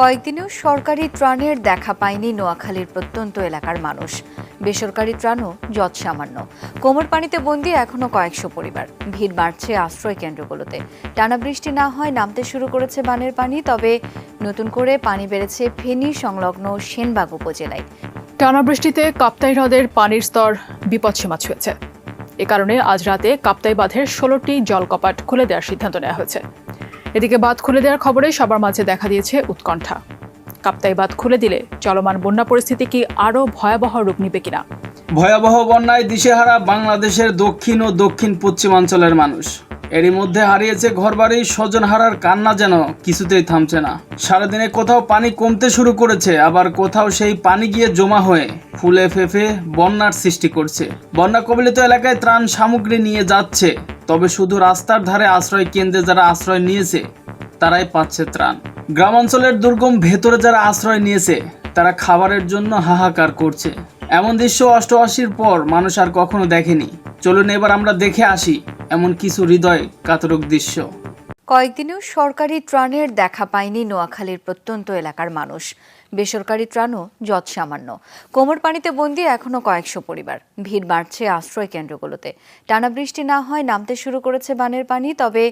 কয়েকদিনেও সরকারি ত্রাণের দেখা পায়নি নোয়াখালীর প্রত্যন্ত এলাকার মানুষ। বেসরকারি ত্রাণও যৎ সামান্য। কোমর পানিতে বন্দি এখনও কয়েকশো পরিবার। ভিড় বাড়ছে আশ্রয় কেন্দ্রগুলোতে। টানা বৃষ্টি না হয় নামতে শুরু করেছে বানের পানি, তবে নতুন করে পানি বেড়েছে ফেনী সংলগ্ন সেনবাগ উপজেলায়। টানা বৃষ্টিতে কাপ্তাই হ্রদের পানির স্তর বিপদসীমা ছুঁয়েছে। এ কারণে আজ রাতে কাপ্তাই বাঁধের ষোলোটি জলকপাট খুলে দেওয়ার সিদ্ধান্ত নেওয়া হয়েছে। এদিকে বাঁধ খুলে দেওয়ার খবরে সবার মাঝে দেখা দিয়েছে উৎকণ্ঠা। কাপ্তাই বাঁধ খুলে দিলে চলমান বন্যা পরিস্থিতি কি আরও ভয়াবহ রূপ নিবে কিনা? ভয়াবহ বন্যায় দিশেহারা বাংলাদেশের দক্ষিণ ও দক্ষিণ পশ্চিমাঞ্চলের মানুষ। এরই মধ্যে হারিয়েছে ঘর ঘরবাড়ি, স্বজন হারার কান্না যেন কিছুতেই থামছে না। সারাদিনে কোথাও পানি কমতে শুরু করেছে, আবার কোথাও সেই পানি গিয়ে জমা হয়ে ফুলে ফেফে বন্যার সৃষ্টি করছে। বন্যা কবলিত এলাকায় ত্রাণ সামগ্রী নিয়ে যাচ্ছে, তবে শুধু রাস্তার ধারে আশ্রয় কেন্দ্রে যারা আশ্রয় নিয়েছে, তারাই পাচ্ছে ত্রাণ। গ্রামাঞ্চলের দুর্গম ভেতরে যারা আশ্রয় নিয়েছে, তারা খাবারের জন্য হাহাকার করছে। এমন দৃশ্য অষ্টআশির পর মানুষ আর কখনো দেখেনি। চলুন এবার আমরা দেখে আসি এমন কিছু হৃদয় কাতরক দৃশ্য। কয়েকদিনেও সরকারি ত্রাণের দেখা পায়নি নোয়াখালীর প্রত্যন্ত এলাকার মানুষ। বেসরকারি ত্রাণও যৎ সামান্য কোমর পানিতে বন্দি এখনও কয়েকশো পরিবার। ভিড় বাড়ছে আশ্রয় কেন্দ্রগুলোতে। টানা বৃষ্টি না হয় নামতে শুরু করেছে বানের পানি তবে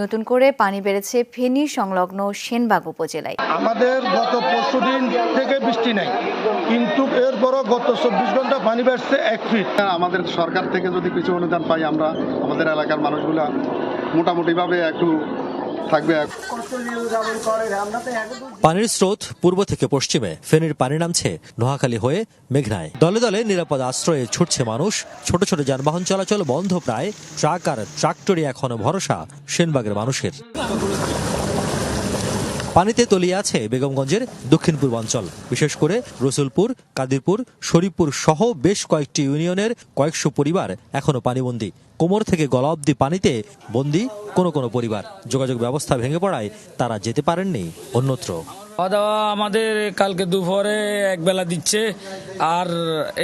নতুন করে পানি বেড়েছে ফেনী সংলগ্ন সেনবাগ উপজেলায়। আমাদের গত পরশু দিন থেকে বৃষ্টি নাই কিন্তু এরপরও গত চব্বিশ ঘণ্টা পানি বাড়ছে এক ফিট। আমাদের সরকার থেকে যদি কিছু অনুদান পাই আমরা আমাদের এলাকার মানুষগুলা মোটামুটিভাবে একটু থাকবে পানির স্রোত পূর্ব থেকে পশ্চিমে, ফেনীর পানি নামছে নোয়াখালী হয়ে মেঘনায়। দলে দলে নিরাপদ আশ্রয়ে ছুটছে মানুষ, ছোট ছোট যানবাহন চলাচল বন্ধ প্রায়, ট্রাক আর ট্রাক্টরি এখনও ভরসা সেনবাগের মানুষের। পানিতে তলিয়ে আছে বেগমগঞ্জের দক্ষিণ পূর্বাঞ্চল। বিশেষ করে রসুলপুর কাদিরপুর শরীফপুর সহ বেশ কয়েকটি ইউনিয়নের কয়েকশো পরিবার এখনও পানিবন্দী। কোমর থেকে গলা অব্দি পানিতে বন্দি কোনো কোনো পরিবার। যোগাযোগ ব্যবস্থা ভেঙে পড়ায় তারা যেতে পারেননি অন্যত্র। খাওয়া দাওয়া আমাদের কালকে দুপুরে এক বেলা দিচ্ছে আর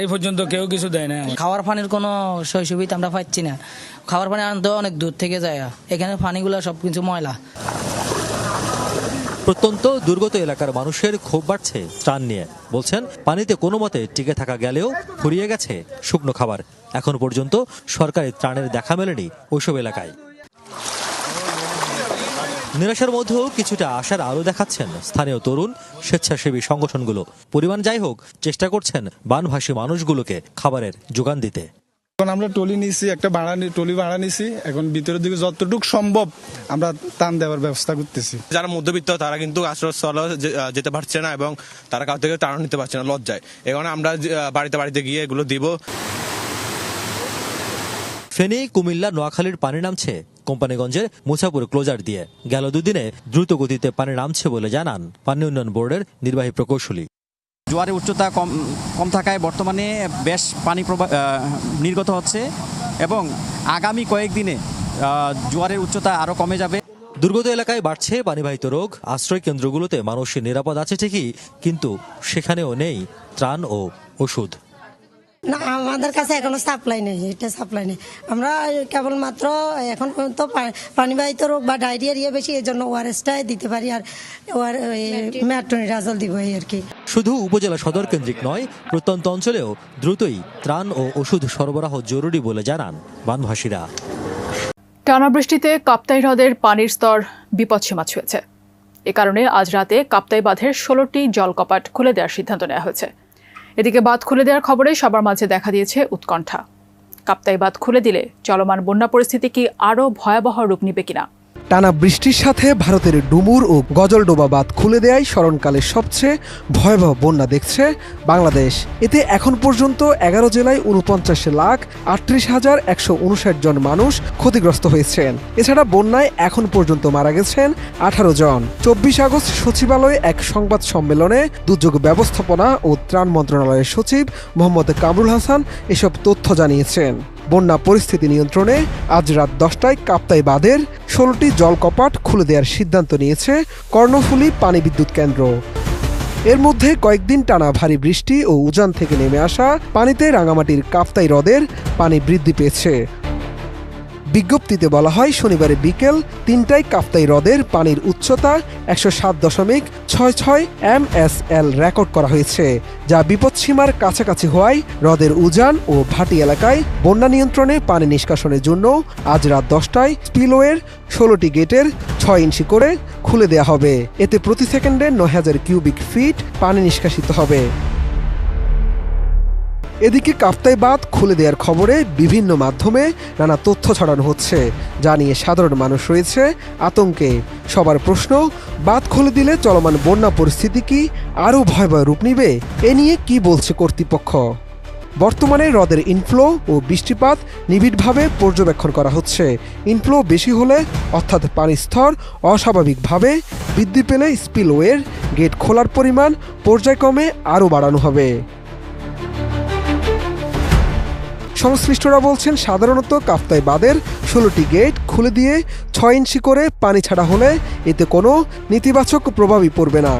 এই পর্যন্ত কেউ কিছু দেয় না খাওয়ার পানির কোনো সই সুবিধা আমরা পাচ্ছি না। খাওয়ার পানি আনতে অনেক দূর থেকে যায়। এখানে পানিগুলো সব কিছু ময়লা। প্রত্যন্ত দুর্গত এলাকার মানুষের ক্ষোভ বাড়ছে ত্রাণ নিয়ে। বলছেন, পানিতে কোনো মতে টিকে থাকা গেলেও ফুরিয়ে গেছে শুকনো খাবার। এখন পর্যন্ত সরকারি ত্রাণের দেখা মেলেনি ওইসব এলাকায়। নিরাশার মধ্যেও কিছুটা আশার আলো দেখাচ্ছেন স্থানীয় তরুণ স্বেচ্ছাসেবী সংগঠনগুলো। পরিমাণ যাই হোক, চেষ্টা করছেন বানভাসী মানুষগুলোকে খাবারের যোগান দিতে। এখন আমরা টলি নিছি একটা ভাড়া টলি ভাড়া নিছি। এখন ভিতরের দিকে যতটুকু সম্ভব আমরা টান দেওয়ার ব্যবস্থা করতেছি। যারা মধ্যবিত্ত তারা কিন্তু আশ্রয়স্থলে যেতে পারছে না এবং তারা কাউ থেকে টানো নিতে পারছে না লজ্জায়। এই কারণে আমরা বাড়িতে বাড়িতে গিয়ে এগুলো দিব। ফেনী কুমিল্লা নোয়াখালীর পানি নামছে কোম্পানিগঞ্জের মুছাপুর ক্লোজার দিয়ে। গেল দুদিনে দ্রুত গতিতে পানি নামছে বলে জানান পানি উন্নয়ন বোর্ডের নির্বাহী প্রকৌশলী। জোয়ারের উচ্চতা কম কম থাকায় বর্তমানে বেশ পানি প্রবাহ নির্গত হচ্ছে এবং আগামী কয়েকদিনে জোয়ারের উচ্চতা আরও কমে যাবে। দুর্গত এলাকায় বাড়ছে পানিবাহিত রোগ। আশ্রয় কেন্দ্রগুলোতে মানুষের নিরাপদ আছে ঠিকই, কিন্তু সেখানেও নেই ত্রাণ ও ওষুধ। না আমাদের কাছে এখনও সাপ্লাই নেই এটা সাপ্লাই নেই। আমরা কেবলমাত্র এখন পর্যন্ত পানিবাহিত রোগ বা ডায়রিয়ার ইয়ে বেশি এই জন্য ওআরএসটাই দিতে পারি আর ওয়ার ম্যাট্রোনিরাজল দিব এই আর কি। শুধু উপজেলা সদর কেন্দ্রিক নয় প্রত্যন্ত অঞ্চলেও দ্রুতই ত্রাণ ও ওষুধ সরবরাহ জরুরি বলে জানান বানভাসীরা টানা বৃষ্টিতে কাপ্তাই হ্রদের পানির স্তর বিপদসীমা ছুঁয়েছে। এ কারণে আজ রাতে কাপ্তাই বাঁধের ষোলোটি জলকপাট খুলে দেওয়ার সিদ্ধান্ত নেওয়া হয়েছে। এদিকে বাঁধ খুলে দেওয়ার খবরে সবার মাঝে দেখা দিয়েছে উৎকণ্ঠা। কাপ্তাই বাঁধ খুলে দিলে চলমান বন্যা পরিস্থিতি কি আরও ভয়াবহ রূপ নিবে কিনা? টানা বৃষ্টির সাথে ভারতের ডুমুর ও গজলডোবা বাঁধ খুলে দেয় স্মরণকালের সবচেয়ে ভয়াবহ বন্যা দেখছে বাংলাদেশ। এতে এখন পর্যন্ত এগারো জেলায় উনপঞ্চাশ লাখ আটত্রিশ হাজার একশো উনষাট জন মানুষ ক্ষতিগ্রস্ত হয়েছেন। এছাড়া বন্যায় এখন পর্যন্ত মারা গেছেন আঠারো জন। চব্বিশ আগস্ট সচিবালয়ে এক সংবাদ সম্মেলনে দুর্যোগ ব্যবস্থাপনা ও ত্রাণ মন্ত্রণালয়ের সচিব মোহাম্মদ কামরুল হাসান এসব তথ্য জানিয়েছেন। বন্যা পরিস্থিতি নিয়ন্ত্রণে আজ রাত দশটায় কাপ্তাই বাঁধের ষোলোটি জলকপাট খুলে দেওয়ার সিদ্ধান্ত নিয়েছে কর্ণফুলী পানি বিদ্যুৎ কেন্দ্র। এর মধ্যে কয়েকদিন টানা ভারী বৃষ্টি ও উজান থেকে নেমে আসা পানিতে রাঙামাটির কাপ্তাই হ্রদের পানি বৃদ্ধি পেয়েছে। বিজ্ঞপ্তিতে বলা হয়, শনিবার বিকেল তিনটায় কাপ্তাই হ্রদের পানির উচ্চতা একশো সাত দশমিক ছয় ছয় এম এস এল রেকর্ড করা হয়েছে, যা বিপদসীমার কাছাকাছি হওয়ায় হ্রদের উজান ও ভাটি এলাকায় বন্যা নিয়ন্ত্রণে পানি নিষ্কাশনের জন্য আজ রাত দশটায় স্পিলওয়ের ষোলোটি গেটের ছয় ইঞ্চি করে খুলে দেওয়া হবে। এতে প্রতি সেকেন্ডে নয় হাজার কিউবিক ফিট পানি নিষ্কাশিত হবে। এদিকে কাপ্তাই বাঁধ খুলে দেওয়ার খবরে বিভিন্ন মাধ্যমে নানা তথ্য ছড়ানো হচ্ছে। যা নিয়ে সাধারণ মানুষ রয়েছে আতঙ্কে। সবার প্রশ্ন, বাঁধ খুলে দিলে চলমান বন্যা পরিস্থিতি কি আরও ভয়াবহ রূপ নিবে? এ নিয়ে কি বলছে কর্তৃপক্ষ? বর্তমানে হ্রদের ইনফ্লো ও বৃষ্টিপাত নিবিড়ভাবে পর্যবেক্ষণ করা হচ্ছে। ইনফ্লো বেশি হলে, অর্থাৎ পানির স্তর অস্বাভাবিকভাবে বৃদ্ধি পেলে স্পিলওয়ের গেট খোলার পরিমাণ পর্যায়ক্রমে আরও বাড়ানো হবে। সংশ্লিষ্টরা বলছেন, সাধারণত কাপ্তাই বাঁধের ষোলোটি গেট খুলে দিয়ে ছয় ইঞ্চি করে পানি ছাড়া হলে এতে কোনো নেতিবাচক প্রভাবই পড়বে না।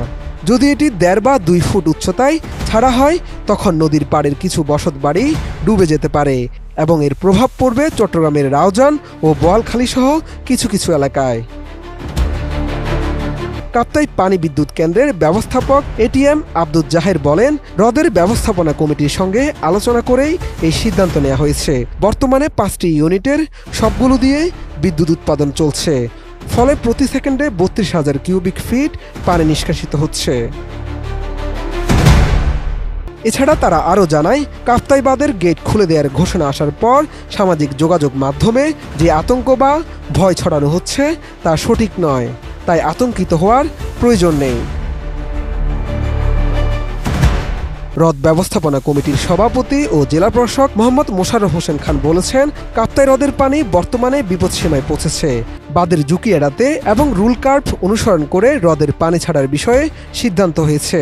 যদি এটি দেড় বা দুই ফুট উচ্চতায় ছাড়া হয়, তখন নদীর পাড়ের কিছু বসত বাড়ি ডুবে যেতে পারে এবং এর প্রভাব পড়বে চট্টগ্রামের রাউজান ও বোয়ালখালী সহ কিছু কিছু এলাকায়। কাপ্তাই পানি বিদ্যুৎ কেন্দ্রের ব্যবস্থাপক এটিএম আব্দুল জাহের বলেন, হ্রদের ব্যবস্থাপনা কমিটির সঙ্গে আলোচনা করেই এই সিদ্ধান্ত নেওয়া হয়েছে। বর্তমানে পাঁচটি ইউনিটের সবগুলো দিয়ে বিদ্যুৎ উৎপাদন চলছে। ফলে প্রতি সেকেন্ডে বত্রিশ হাজার কিউবিক ফিট পানি নিষ্কাশিত হচ্ছে। এছাড়া তারা আরও জানায়, কাপ্তাইবাদের গেট খুলে দেওয়ার ঘোষণা আসার পর সামাজিক যোগাযোগ মাধ্যমে যে আতঙ্ক বা ভয় ছড়ানো হচ্ছে তা সঠিক নয়। তাই আতঙ্কিত হওয়ার প্রয়োজন নেই। হ্রদ ব্যবস্থাপনা কমিটির সভাপতি ও জেলা প্রশাসক মোহাম্মদ মোশাররফ হোসেন খান বলেছেন, কাপ্তাই হ্রদের পানি বর্তমানে বিপদসীমায় পৌঁছেছে। বাদের ঝুঁকি এড়াতে এবং রুল কার্ভ অনুসরণ করে হ্রদের পানি ছাড়ার বিষয়ে সিদ্ধান্ত হয়েছে।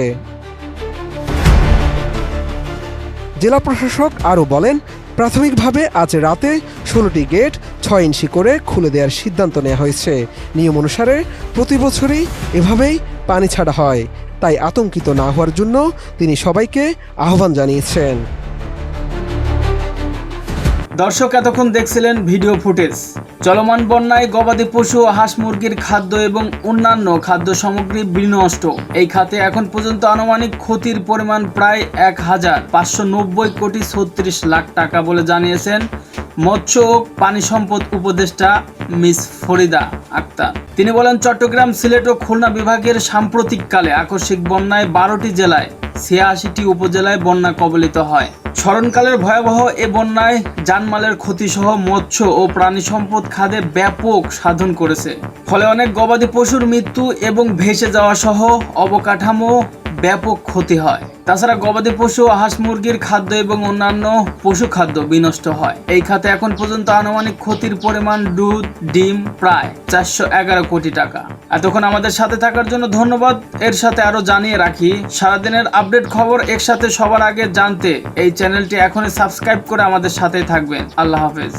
জেলা প্রশাসক আরও বলেন প্রাথমিকভাবে আজ রাতে ষোলোটি গেট ছয় ইঞ্চি করে খুলে দেওয়ার সিদ্ধান্ত নেওয়া হয়েছে। নিয়ম অনুসারে প্রতি বছরই এভাবেই পানি ছাড়া হয়। তাই আতঙ্কিত না হওয়ার জন্য তিনি সবাইকে আহ্বান জানিয়েছেন। দর্শক এতক্ষণ দেখছিলেন ভিডিও ফুটেজ। চলমান বন্যায় গবাদি পশু ও হাঁস মুরগির খাদ্য এবং অন্যান্য খাদ্য সামগ্রী বিনষ্ট। এই খাতে এখন পর্যন্ত আনুমানিক ক্ষতির পরিমাণ প্রায় এক হাজার পাঁচশো নব্বই কোটি ছত্রিশ লাখ টাকা বলে জানিয়েছেন মৎস্য ও পানি সম্পদ উপদেষ্টা মিস ফরিদা আক্তার। তিনি বলেন, চট্টগ্রাম সিলেট ও খুলনা বিভাগের সাম্প্রতিককালে আকস্মিক বন্যায় বারোটি জেলায় ছিয়াশিটি উপজেলায় বন্যা কবলিত হয়। স্মরণকালের ভয়াবহ এ বন্যায় জানমালের ক্ষতিসহ মৎস্য ও প্রাণী সম্পদ খাদে ব্যাপক সাধন করেছে। ফলে অনেক গবাদি পশুর মৃত্যু এবং ভেসে যাওয়া সহ অবকাঠামো ব্যাপক ক্ষতি হয়। তাছাড়া গবাদি পশু, হাঁস মুরগির খাদ্য এবং অন্যান্য পশু খাদ্য বিনষ্ট হয়। এই খাতে এখন পর্যন্ত আনুমানিক ক্ষতির পরিমাণ দুধ, ডিম প্রায় চারশো এগারো কোটি টাকা। এতক্ষণ আমাদের সাথে থাকার জন্য ধন্যবাদ। এর সাথে আরও জানিয়ে রাখি, সারাদিনের আপডেট খবর একসাথে সবার আগে জানতে এই চ্যানেলটি এখনই সাবস্ক্রাইব করে আমাদের সাথে থাকবেন। আল্লাহ হাফেজ।